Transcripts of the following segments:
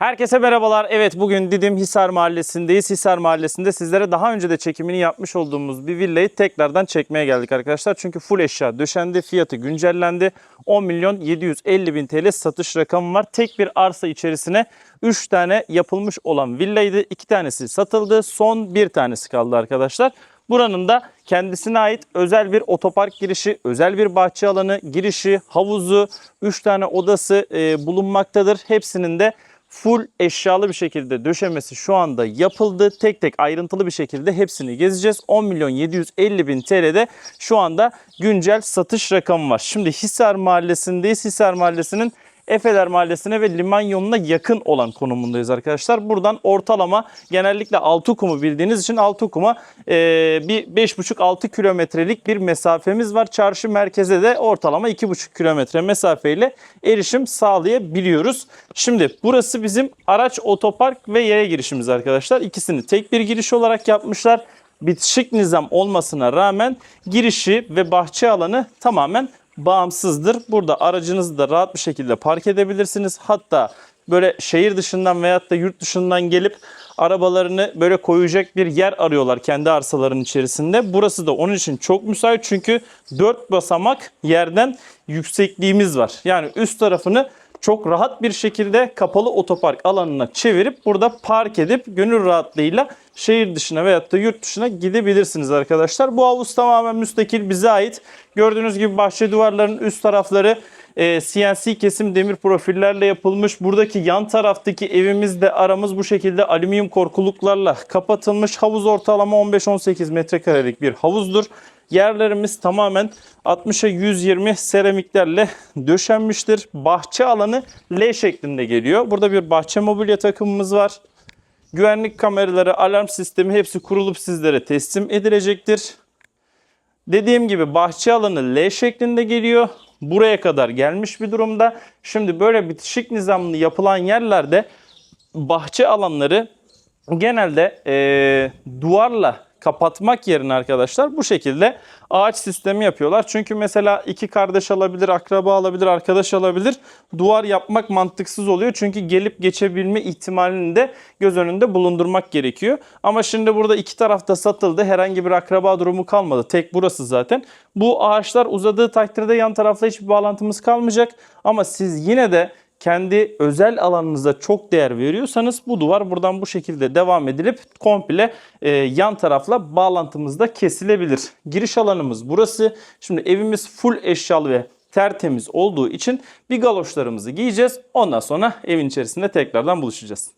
Herkese merhabalar. Evet bugün Didim Hisar Mahallesi'ndeyiz. Hisar Mahallesi'nde sizlere daha önce de çekimini yapmış olduğumuz bir villayı tekrardan çekmeye geldik arkadaşlar. Çünkü full eşya döşendi, fiyatı güncellendi. 10 milyon 750 bin TL satış rakamı var. Tek bir arsa içerisine 3 tane yapılmış olan villaydı. 2 tanesi satıldı. Son bir tanesi kaldı arkadaşlar. Buranın da kendisine ait özel bir otopark girişi, özel bir bahçe alanı, girişi, havuzu, 3 tane odası e, bulunmaktadır. Hepsinin de full eşyalı bir şekilde döşemesi şu anda yapıldı. Tek tek ayrıntılı bir şekilde hepsini gezeceğiz. 10 milyon 750 bin TL'de şu anda güncel satış rakamı var. Şimdi Hisar Mahallesi'ndeyiz. Hisar Mahallesi'nin Efeler Mahallesi'ne ve liman yoluna yakın olan konumundayız arkadaşlar. Buradan ortalama genellikle Altıkum'u bildiğiniz için Altıkum'a e, bir 5,5-6 kilometrelik bir mesafemiz var. Çarşı merkeze de ortalama 2,5 kilometre mesafeyle erişim sağlayabiliyoruz. Şimdi burası bizim araç otopark ve yaya girişimiz arkadaşlar. İkisini tek bir giriş olarak yapmışlar bitişik nizam olmasına rağmen girişi ve bahçe alanı tamamen bağımsızdır. Burada aracınızı da rahat bir şekilde park edebilirsiniz. Hatta böyle şehir dışından veyahut da yurt dışından gelip arabalarını böyle koyacak bir yer arıyorlar kendi arsaların içerisinde. Burası da onun için çok müsait çünkü 4 basamak yerden yüksekliğimiz var. Yani üst tarafını çok rahat bir şekilde kapalı otopark alanına çevirip burada park edip gönül rahatlığıyla şehir dışına veyahut da yurt dışına gidebilirsiniz arkadaşlar. Bu havuz tamamen müstakil bize ait. Gördüğünüz gibi bahçe duvarlarının üst tarafları e, CNC kesim demir profillerle yapılmış. Buradaki yan taraftaki evimizde aramız bu şekilde alüminyum korkuluklarla kapatılmış. Havuz ortalama 15-18 metrekarelik bir havuzdur. Yerlerimiz tamamen 60'a 120 seramiklerle döşenmiştir. Bahçe alanı L şeklinde geliyor. Burada bir bahçe mobilya takımımız var. Güvenlik kameraları, alarm sistemi hepsi kurulup sizlere teslim edilecektir. Dediğim gibi bahçe alanı L şeklinde geliyor. Buraya kadar gelmiş bir durumda. Şimdi böyle bitişik nizamlı yapılan yerlerde bahçe alanları genelde eee, duvarla kapatmak yerine arkadaşlar bu şekilde ağaç sistemi yapıyorlar. Çünkü mesela iki kardeş alabilir, akraba alabilir, arkadaş alabilir. Duvar yapmak mantıksız oluyor. Çünkü gelip geçebilme ihtimalini de göz önünde bulundurmak gerekiyor. Ama şimdi burada iki tarafta satıldı. Herhangi bir akraba durumu kalmadı. Tek burası zaten. Bu ağaçlar uzadığı takdirde yan tarafta hiçbir bağlantımız kalmayacak. Ama siz yine de kendi özel alanınıza çok değer veriyorsanız bu duvar buradan bu şekilde devam edilip komple e, yan tarafla bağlantımız da kesilebilir. Giriş alanımız burası. Şimdi evimiz full eşyalı ve tertemiz olduğu için bir galoşlarımızı giyeceğiz. Ondan sonra evin içerisinde tekrardan buluşacağız.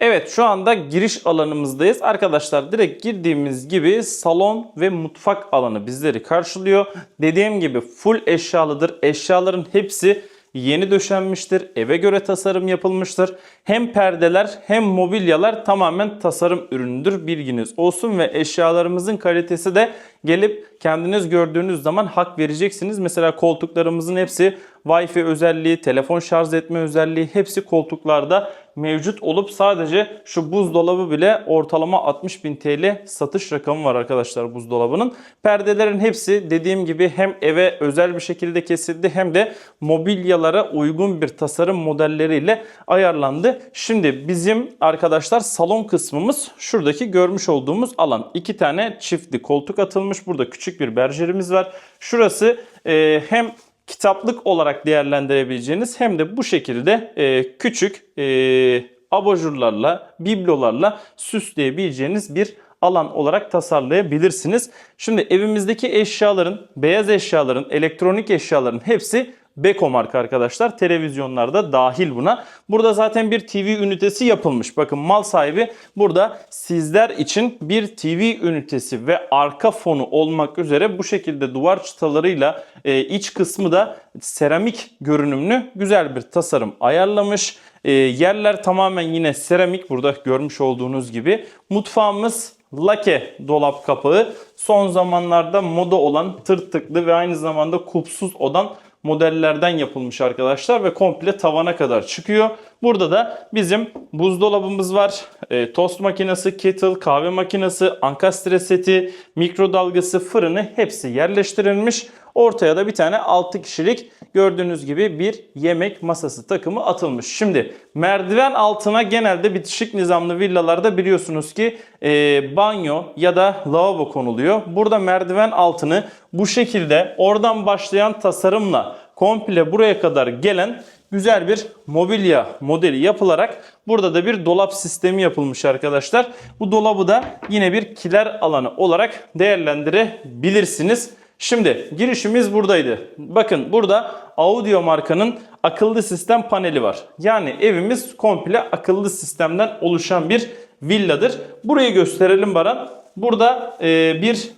Evet şu anda giriş alanımızdayız. Arkadaşlar direkt girdiğimiz gibi salon ve mutfak alanı bizleri karşılıyor. Dediğim gibi full eşyalıdır. Eşyaların hepsi yeni döşenmiştir. Eve göre tasarım yapılmıştır. Hem perdeler hem mobilyalar tamamen tasarım ürünüdür. Bilginiz olsun ve eşyalarımızın kalitesi de gelip kendiniz gördüğünüz zaman hak vereceksiniz. Mesela koltuklarımızın hepsi Wi-Fi özelliği, telefon şarj etme özelliği hepsi koltuklarda mevcut olup sadece şu buzdolabı bile ortalama 60 bin TL satış rakamı var arkadaşlar buzdolabının. Perdelerin hepsi dediğim gibi hem eve özel bir şekilde kesildi hem de mobilyalara uygun bir tasarım modelleriyle ayarlandı. Şimdi bizim arkadaşlar salon kısmımız şuradaki görmüş olduğumuz alan. İki tane çiftli koltuk atılmış. Burada küçük bir berjerimiz var. Şurası e, hem kitaplık olarak değerlendirebileceğiniz hem de bu şekilde e, küçük e, abajurlarla, biblolarla süsleyebileceğiniz bir alan olarak tasarlayabilirsiniz. Şimdi evimizdeki eşyaların, beyaz eşyaların, elektronik eşyaların hepsi Beko marka arkadaşlar. Televizyonlarda dahil buna. Burada zaten bir TV ünitesi yapılmış. Bakın mal sahibi burada sizler için bir TV ünitesi ve arka fonu olmak üzere bu şekilde duvar çıtalarıyla e, iç kısmı da seramik görünümlü güzel bir tasarım ayarlamış. E, yerler tamamen yine seramik burada görmüş olduğunuz gibi. Mutfağımız lake dolap kapağı. Son zamanlarda moda olan tırtıklı ve aynı zamanda kupsuz olan modellerden yapılmış arkadaşlar ve komple tavana kadar çıkıyor. Burada da bizim buzdolabımız var. E, tost makinesi, kettle, kahve makinesi, ankastre seti, mikrodalgası, fırını hepsi yerleştirilmiş. Ortaya da bir tane 6 kişilik gördüğünüz gibi bir yemek masası takımı atılmış. Şimdi merdiven altına genelde bitişik nizamlı villalarda biliyorsunuz ki e, banyo ya da lavabo konuluyor. Burada merdiven altını bu şekilde oradan başlayan tasarımla komple buraya kadar gelen güzel bir mobilya modeli yapılarak burada da bir dolap sistemi yapılmış arkadaşlar. Bu dolabı da yine bir kiler alanı olarak değerlendirebilirsiniz. Şimdi girişimiz buradaydı. Bakın burada Audio markanın akıllı sistem paneli var. Yani evimiz komple akıllı sistemden oluşan bir villadır. Burayı gösterelim Baran. Burada e, bir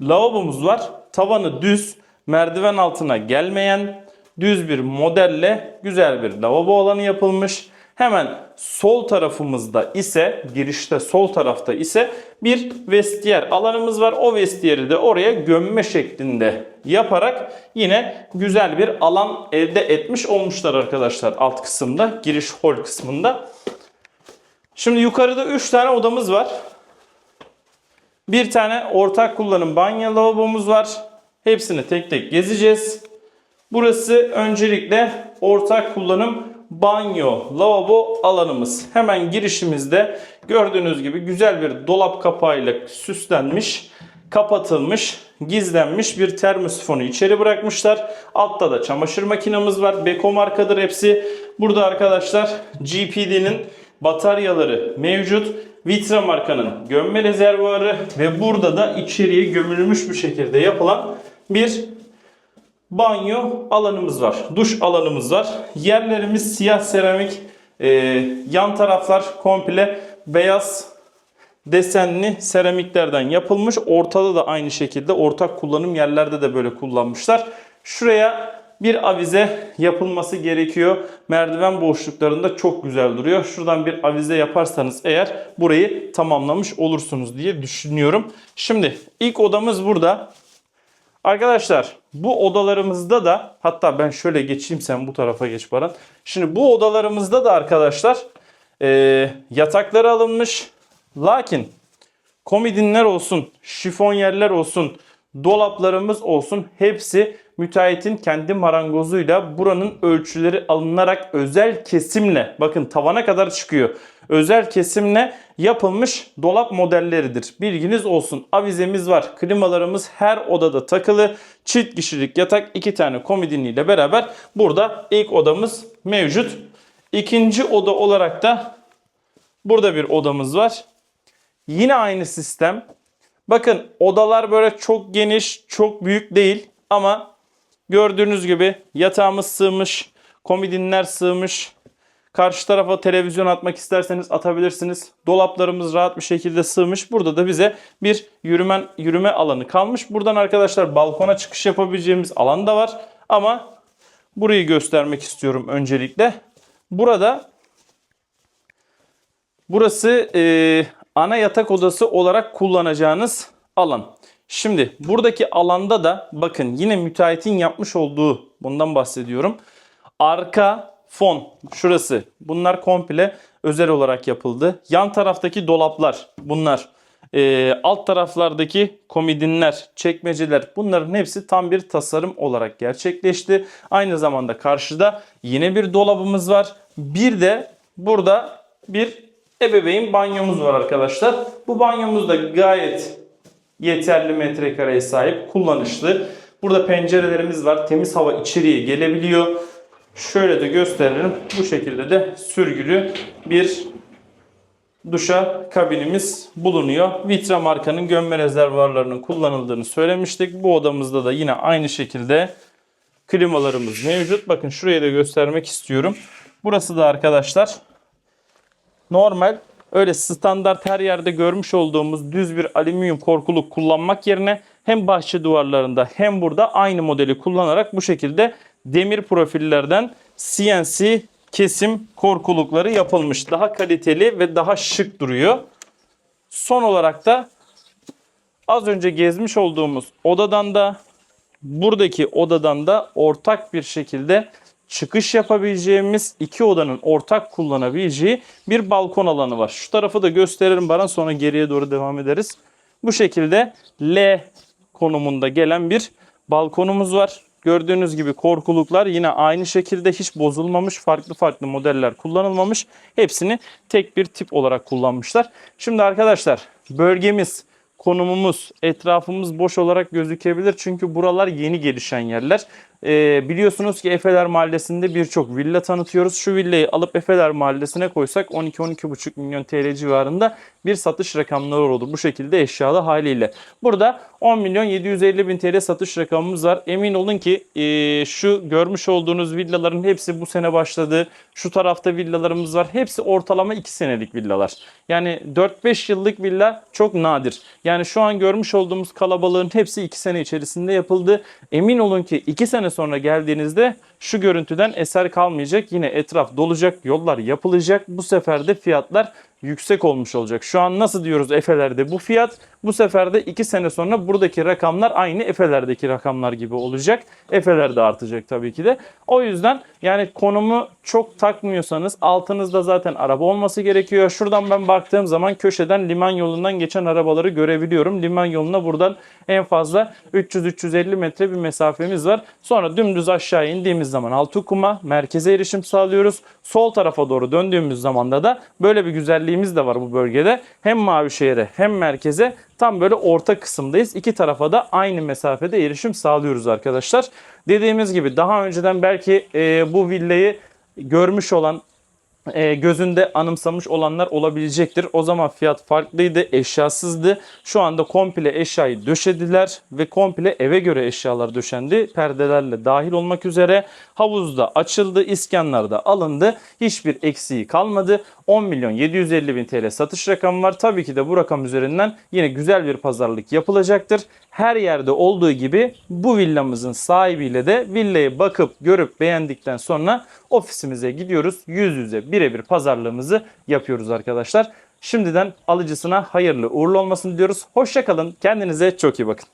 lavabomuz var. Tavanı düz, merdiven altına gelmeyen düz bir modelle güzel bir lavabo alanı yapılmış. Hemen sol tarafımızda ise girişte sol tarafta ise bir vestiyer alanımız var. O vestiyeri de oraya gömme şeklinde yaparak yine güzel bir alan elde etmiş olmuşlar arkadaşlar alt kısımda giriş hol kısmında. Şimdi yukarıda 3 tane odamız var. Bir tane ortak kullanım banyo lavabomuz var. Hepsini tek tek gezeceğiz. Burası öncelikle ortak kullanım banyo, lavabo alanımız. Hemen girişimizde gördüğünüz gibi güzel bir dolap kapağıyla süslenmiş, kapatılmış, gizlenmiş bir termosifonu içeri bırakmışlar. Altta da çamaşır makinamız var. Beko markadır hepsi. Burada arkadaşlar GPD'nin bataryaları mevcut. Vitra markanın gömme rezervuarı ve burada da içeriye gömülmüş bir şekilde yapılan bir banyo alanımız var. Duş alanımız var. Yerlerimiz siyah seramik. Ee, yan taraflar komple beyaz desenli seramiklerden yapılmış. Ortada da aynı şekilde ortak kullanım yerlerde de böyle kullanmışlar. Şuraya bir avize yapılması gerekiyor. Merdiven boşluklarında çok güzel duruyor. Şuradan bir avize yaparsanız eğer burayı tamamlamış olursunuz diye düşünüyorum. Şimdi ilk odamız burada. Arkadaşlar bu odalarımızda da hatta ben şöyle geçeyim sen bu tarafa geç Baran. Şimdi bu odalarımızda da arkadaşlar e, yatakları alınmış. Lakin komodinler olsun, şifon yerler olsun, dolaplarımız olsun hepsi müteahhitin kendi marangozuyla buranın ölçüleri alınarak özel kesimle bakın tavana kadar çıkıyor. Özel kesimle yapılmış dolap modelleridir. Bilginiz olsun. Avizemiz var. Klimalarımız her odada takılı. Çift kişilik yatak iki tane komodiniyle beraber burada ilk odamız mevcut. İkinci oda olarak da burada bir odamız var. Yine aynı sistem. Bakın odalar böyle çok geniş, çok büyük değil ama gördüğünüz gibi yatağımız sığmış, komodinler sığmış. Karşı tarafa televizyon atmak isterseniz atabilirsiniz. Dolaplarımız rahat bir şekilde sığmış. Burada da bize bir yürümen, yürüme alanı kalmış. Buradan arkadaşlar balkona çıkış yapabileceğimiz alan da var. Ama burayı göstermek istiyorum öncelikle. Burada burası e, ana yatak odası olarak kullanacağınız alan. Şimdi buradaki alanda da bakın yine müteahhitin yapmış olduğu bundan bahsediyorum. Arka fon şurası bunlar komple özel olarak yapıldı. Yan taraftaki dolaplar bunlar. Ee, alt taraflardaki komodinler, çekmeceler bunların hepsi tam bir tasarım olarak gerçekleşti. Aynı zamanda karşıda yine bir dolabımız var. Bir de burada bir ebeveyn banyomuz var arkadaşlar. Bu banyomuz da gayet yeterli metrekareye sahip, kullanışlı. Burada pencerelerimiz var. Temiz hava içeriye gelebiliyor. Şöyle de gösterelim. Bu şekilde de sürgülü bir duşa kabinimiz bulunuyor. Vitra markanın gömme rezervuarlarının kullanıldığını söylemiştik. Bu odamızda da yine aynı şekilde klimalarımız mevcut. Bakın şurayı da göstermek istiyorum. Burası da arkadaşlar normal öyle standart her yerde görmüş olduğumuz düz bir alüminyum korkuluk kullanmak yerine hem bahçe duvarlarında hem burada aynı modeli kullanarak bu şekilde demir profillerden CNC kesim korkulukları yapılmış. Daha kaliteli ve daha şık duruyor. Son olarak da az önce gezmiş olduğumuz odadan da buradaki odadan da ortak bir şekilde çıkış yapabileceğimiz iki odanın ortak kullanabileceği bir balkon alanı var. Şu tarafı da gösteririm Baran sonra geriye doğru devam ederiz. Bu şekilde L konumunda gelen bir balkonumuz var. Gördüğünüz gibi korkuluklar yine aynı şekilde hiç bozulmamış. Farklı farklı modeller kullanılmamış. Hepsini tek bir tip olarak kullanmışlar. Şimdi arkadaşlar bölgemiz, konumumuz, etrafımız boş olarak gözükebilir. Çünkü buralar yeni gelişen yerler. Ee, biliyorsunuz ki Efeler Mahallesi'nde birçok villa tanıtıyoruz. Şu villayı alıp Efeler Mahallesi'ne koysak 12-12,5 milyon TL civarında bir satış rakamları olur. Bu şekilde eşyalı haliyle. Burada 10 milyon 750 bin TL satış rakamımız var. Emin olun ki e, şu görmüş olduğunuz villaların hepsi bu sene başladı. Şu tarafta villalarımız var. Hepsi ortalama 2 senelik villalar. Yani 4-5 yıllık villa çok nadir. Yani şu an görmüş olduğumuz kalabalığın hepsi 2 sene içerisinde yapıldı. Emin olun ki 2 sene sonra geldiğinizde şu görüntüden eser kalmayacak. Yine etraf dolacak, yollar yapılacak. Bu sefer de fiyatlar yüksek olmuş olacak. Şu an nasıl diyoruz Efeler'de bu fiyat? Bu sefer de 2 sene sonra buradaki rakamlar aynı Efeler'deki rakamlar gibi olacak. Efeler de artacak tabii ki de. O yüzden yani konumu çok takmıyorsanız altınızda zaten araba olması gerekiyor. Şuradan ben baktığım zaman köşeden liman yolundan geçen arabaları görebiliyorum. Liman yoluna buradan en fazla 300-350 metre bir mesafemiz var. Sonra dümdüz aşağı indiğimiz zaman Altukuma merkeze erişim sağlıyoruz. Sol tarafa doğru döndüğümüz zaman da böyle bir güzelliğimiz de var bu bölgede. Hem Mavişehir'e hem merkeze tam böyle orta kısımdayız. İki tarafa da aynı mesafede erişim sağlıyoruz arkadaşlar. Dediğimiz gibi daha önceden belki e, bu villayı görmüş olan e, gözünde anımsamış olanlar olabilecektir. O zaman fiyat farklıydı, eşyasızdı. Şu anda komple eşyayı döşediler ve komple eve göre eşyalar döşendi. Perdelerle dahil olmak üzere havuzda açıldı, iskanlar da alındı. Hiçbir eksiği kalmadı. 10 milyon 750 bin TL satış rakamı var. Tabii ki de bu rakam üzerinden yine güzel bir pazarlık yapılacaktır. Her yerde olduğu gibi bu villamızın sahibiyle de villayı bakıp görüp beğendikten sonra ofisimize gidiyoruz. Yüz yüze birebir pazarlığımızı yapıyoruz arkadaşlar. Şimdiden alıcısına hayırlı uğurlu olmasını diyoruz. Hoşçakalın. Kendinize çok iyi bakın.